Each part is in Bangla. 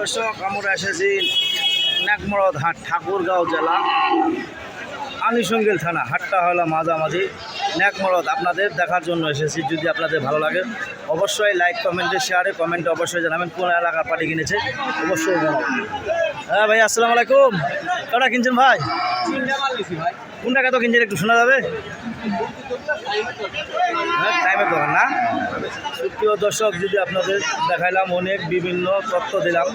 দর্শক আমরা এসেছি নাকমরদ হাট ঠাকুরগাঁও জেলা আনিসঙ্গিল থানা। হাটটা হলো মাঝামাঝি। ন্যাকমরদ আপনাদের দেখার জন্য এসেছি। যদি আপনাদের ভালো লাগে অবশ্যই লাইক কমেন্টে শেয়ারে কমেন্টে অবশ্যই জানাবেন। কোন এলাকার পার্টি কিনেছে অবশ্যই জানাবেন। হ্যাঁ ভাই আসসালামু আলাইকুম। কটা কিনছেন ভাই? কোনটা কত কিনছেন একটু শোনা যাবে? টাইমের দোকান, না? সুপ্রিয় দর্শক, যদি আপনাদের দেখাইলাম অনেক বিভিন্ন তথ্য দিলাম,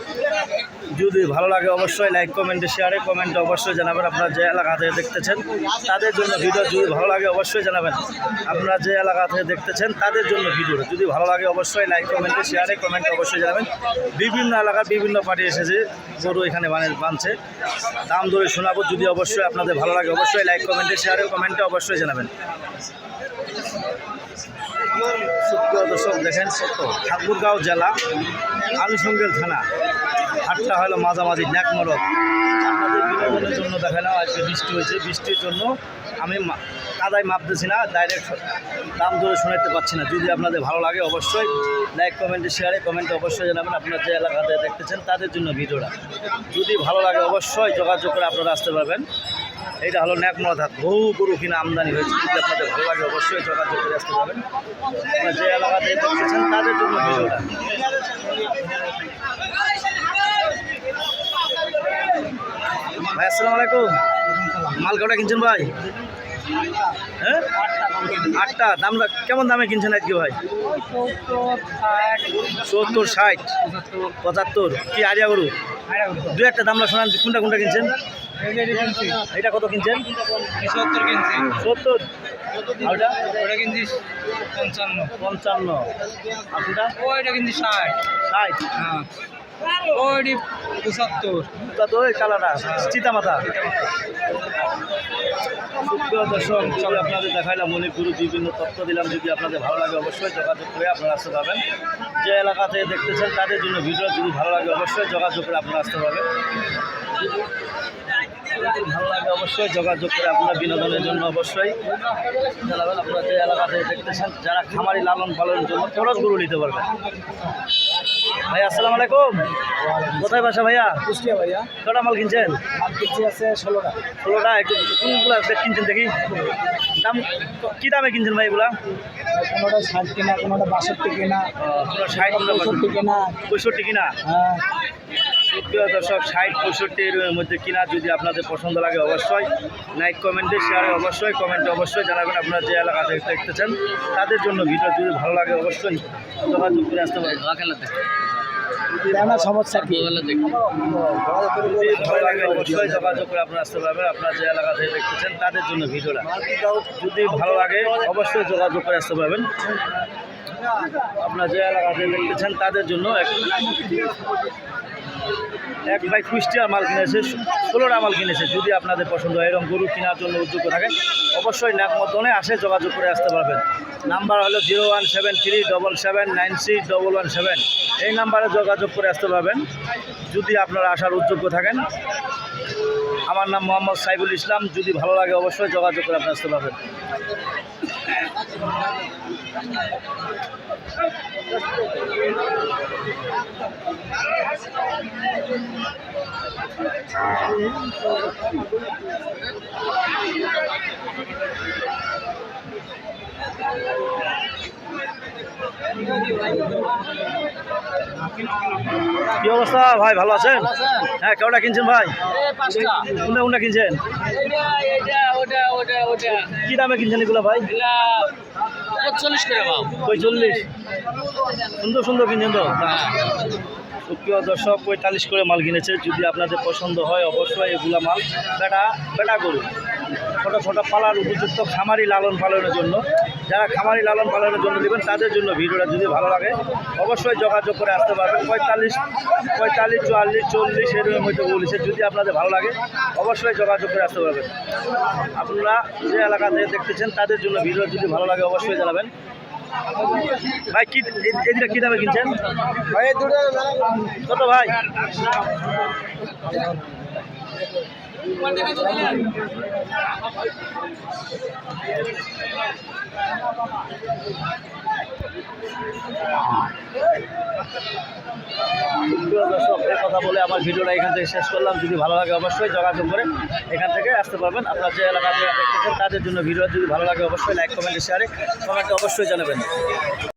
যদি ভালো লাগে অবশ্যই লাইক কমেন্টে শেয়ারে কমেন্টে অবশ্যই জানাবেন আপনারা যে এলাকা থেকে দেখতেছেন, তাদের জন্য ভিডিও যদি ভালো লাগে অবশ্যই জানাবেন। আপনারা যে এলাকা থেকে দেখতেছেন, তাদের জন্য ভিডিও যদি ভালো লাগে অবশ্যই লাইক কমেন্টে শেয়ারে কমেন্টে অবশ্যই জানাবেন। বিভিন্ন এলাকার বিভিন্ন পার্টি এসেছে, গরু এখানে বানে বানছে। দাম দরে শোনাবো, যদি অবশ্যই আপনাদের ভালো লাগে অবশ্যই লাইক কমেন্টে শেয়ারে কমেন্টে অবশ্যই জানাবেন। সুপ্রিয় দর্শক, দেখেন সত্য। ঠাকুরগাঁও জেলা আনুষঙ্গেল থানা। হাটটা হলো মাঝামাঝি আপনাদের বিনোদনের জন্য দেখালাম, আজকে বৃষ্টি হয়েছে। বৃষ্টির জন্য আমি কাদায় মাপতেছি না ডাইরেক্ট দাম ধরে শোনাতে পারছি না। যদি আপনাদের ভালো লাগে, অবশ্যই লাইক কমেন্টে শেয়ারে কমেন্টে অবশ্যই জানাবেন আপনার যে এলাকাতে দেখতেছেন, তাদের জন্য ভিডিওটা। যদি ভালো লাগে, অবশ্যই যোগাযোগ করে আপনারা আসতে পারবেন। এইটা হলো ন্যাকমরদ হাট বহু গরু কিনা আমদানি হয়েছে। যদি আপনাদের ভালো লাগে অবশ্যই যোগাযোগ করে আসতে পারবেন। আপনারা যে এলাকাতে দেখতেছেন তাদের জন্য ভিডিওটা। ভাই আসসালামু আলাইকুম। মাল কটা কিনছেন ভাই? হ্যাঁ? আটটা। দামটা কেমন দামে কিনছেন আজকে ভাই? সত্তর ষাট। পঁচাত্তর। কি আরিয়া গরু? দু একটা দামটা শোনান কোনটা কোনটা কিনছেন? এটা কত কিনছেন? সত্তর। কিনছি সত্তর ওটা ওটা কিনছি পঞ্চান্ন পঞ্চান্ন ওইটা কিনছি ষাট। ষাট। হ্যাঁ ওইটি পঁচাত্তর। তা তো ওই চিতা মাথা সুপ্রিয় দর্শক হিসাবে আপনাদের দেখাইলাম মণিপুর বিভিন্ন তথ্য দিলাম। যদি আপনাদের ভালো লাগে অবশ্যই যোগাযোগ করে আপনারা আসতে পারবেন। যে এলাকা থেকে দেখতেছেন, তাদের জন্য ভিডিও যদি ভালো লাগে অবশ্যই যোগাযোগ করে আপনারা আসতে পারবেন। ভালো লাগে অবশ্যই যোগাযোগ করে আপনারা বিনোদনের জন্য অবশ্যই। আপনারা যে এলাকা থেকে দেখতেছেন, যারা খামারি লালন পালনের জন্য খরচ গরু নিতে পারবেন। ভাই আসসালামু আলাইকুম। কোথায় বাসা ভাইয়া? কুষ্টিয়া ভাইয়া। কটা মাল কিনছেন? মাল কিনছি আছে ষোলোটা। ষোলোটা একটু কোনগুলো কিনছেন দেখি। দাম কী দামে কিনছেন ভাই এগুলা? কোনোটা ষাট কিনা কোনোটা বাষট্টি কিনা কোনো ষাট পঁয়ষট্টি কিনা। পঁয়ষট্টি কিনা? হ্যাঁ। প্রিয় দর্শক ষাট পঁয়ষট্টির মধ্যে কিনা যদি আপনাদের পছন্দ লাগে অবশ্যই লাইক কমেন্টে শেয়ারে অবশ্যই কমেন্টে অবশ্যই জানাবেন আপনারা যে এলাকা থেকে দেখতেছেন। তাদের জন্য ভিডিও যদি ভালো লাগে অবশ্যই যোগাযোগ করে আসতে পারেন জানা সমস্যা কি? ভালো লাগে অবশ্যই যোগাযোগ করে আপনারা আসতে পারবেন আপনারা যে এলাকা থেকে দেখতেছেন তাদের জন্য ভিডিওটা যদি ভালো লাগে অবশ্যই যোগাযোগ করে আসতে পারবেন। আপনারা যে এলাকা থেকে দেখতেছেন তাদের জন্য এক ভাই কুষ্টিয়ার মাল কিনেছে ষোলোটা মাল কিনেছে যদি আপনাদের পছন্দ হয়, এরকম গরু কেনার জন্য উদ্যোগ থাকেন অবশ্যই ন্যাক মতনে আসে, যোগাযোগ করে আসতে পারবেন। নাম্বার হলো zero one seven three double seven nine six double one seven. এই নাম্বারে যোগাযোগ করে আসতে পারবেন, যদি আপনারা আসার উদ্যোগ থাকেন। আমার নাম মোহাম্মদ সাইবুল ইসলাম, যদি ভালো লাগে অবশ্যই যোগাযোগ করে আপনি আসতে পারবেন। কি অবস্থা? ভাই ভালো আছেন? হ্যাঁ কেউটা কিনছেন ভাই? কোনটা কোনটা কিনছেন? কি দামে কিনছেন এগুলো ভাই? এটা পঁচল্লিশ পঁয়তাল্লিশ। সুন্দর সুন্দর কিনছেন তো? সুপ্রিয় দর্শক, পঁয়তাল্লিশ করে মাল কিনেছে। যদি আপনাদের পছন্দ হয়, অবশ্যই এগুলা মাল বেটা বেটা গরু। ছোটো ছোটো পালার উপযুক্ত খামারি লালন পালনের জন্য। যারা খামারি লালন পালনের জন্য দেবেন তাদের জন্য ভিডিওটা যদি ভালো লাগে, অবশ্যই যোগাযোগ করে আসতে পারবেন। পঁয়তাল্লিশ পঁয়তাল্লিশ, চুয়াল্লিশ, চল্লিশ, এরকম মধ্যে বলেছে যদি আপনাদের ভালো লাগে, অবশ্যই যোগাযোগ করে আসতে পারবেন। আপনারা যে এলাকা দেখতেছেন, তাদের জন্য ভিডিও যদি ভালো লাগে, অবশ্যই জানাবেন। ভাই কি এদিকে কি দামে কিনছেন? ভাই দুটো কত ভাই। প্রিয় দর্শক এই কথা বলে আমার ভিডিওটা এখান থেকে শেষ করলাম। যদি ভালো লাগে অবশ্যই যোগাযোগ করে এখান থেকে আসতে পারবেন। আপনার যে এলাকাতে তাদের জন্য ভিডিও যদি ভালো লাগে অবশ্যই লাইক কমেন্ট শেয়ারে কমেন্টে অবশ্যই জানাবেন।